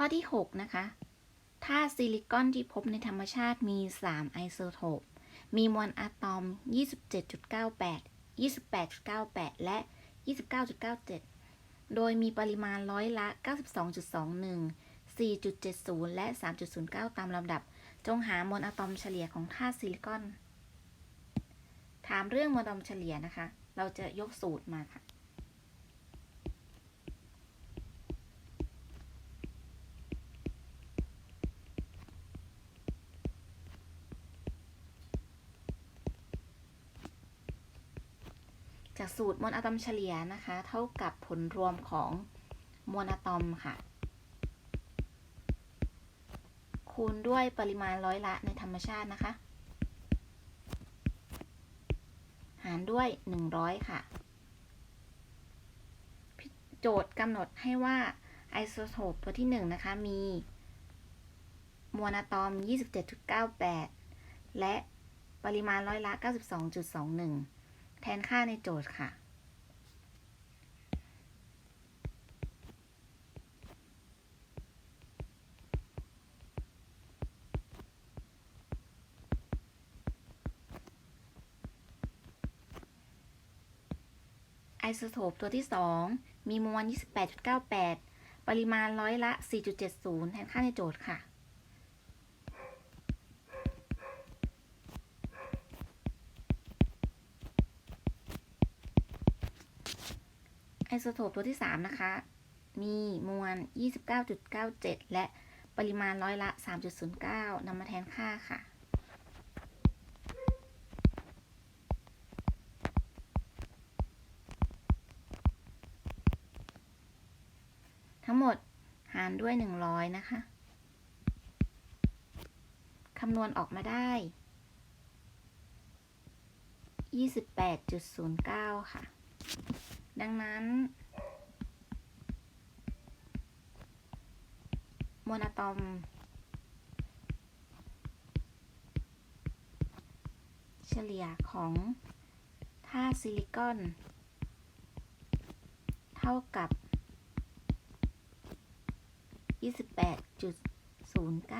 ข้อที่ 6 นะคะถ้าซิลิคอนที่พบในธรรมชาติมี 3 ไอโซโทป มีมวลอะตอม 27.98 28.98 และ 29.97 โดยมีปริมาณร้อยละ 92.21 4.70 และ 3.09 ตามลำดับ จงหามวลอะตอมเฉลี่ยของธาตุซิลิคอน ถามเรื่องมวลอะตอมเฉลี่ยนะคะ เราจะยกสูตรมาค่ะ จากสูตรมวลอะตอมเฉลี่ยนะคะ เท่ากับผลรวมของมวลอะตอมค่ะ คูณด้วยปริมาณร้อยละในธรรมชาตินะคะ หารด้วย 100 ค่ะ โจทย์กำหนดให้ว่าไอโซโทปตัวที่ 1 นะคะ มีมวลอะตอม 27.98 และปริมาณร้อยละ 92.21 แทนค่าในโจทย์ค่ะ ไอโซโทปตัวที่ 2 มีมวล 28.98 ปริมาณร้อยละ 4.70 แทนค่าในโจทย์ค่ะ ไอโซโทปตัวที่ 3 นะคะ มีมวล 29.97 และปริมาณร้อยละ 3.09นำมาแทนค่าค่ะ ทั้งหมดหารด้วย 100 นะคะ คำนวณออกมาได้ 28.09 ค่ะ ดังนั้น มวลอะตอม เฉลี่ยของธาตุซิลิคอน เท่ากับ 28.09